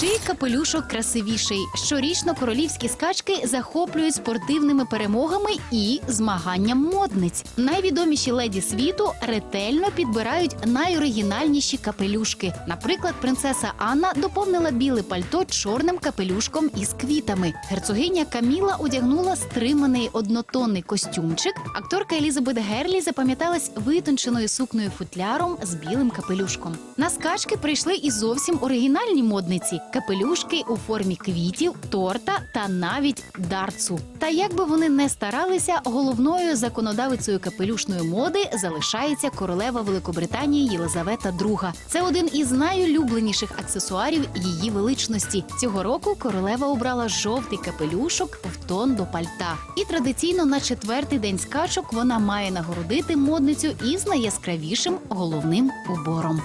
Чий капелюшок красивіший? Щорічно королівські скачки захоплюють спортивними перемогами і змаганням модниць. Найвідоміші леді світу ретельно підбирають найоригінальніші капелюшки. Наприклад, принцеса Анна доповнила біле пальто чорним капелюшком із квітами. Герцогиня Каміла одягнула стриманий однотонний костюмчик. Акторка Елізабет Герлі запам'яталась витонченою сукною футляром з білим капелюшком. На скачки прийшли і зовсім оригінальні модниці: капелюшки у формі квітів, торта та навіть дарцу. Та як би вони не старалися, головною законодавицею капелюшної моди залишається королева Великобританії Єлизавета II. Це один із найулюбленіших аксесуарів її величності. Цього року королева обрала жовтий капелюшок в тон до пальта. І традиційно на четвертий день скачок вона має нагородити модницю із найяскравішим головним убором.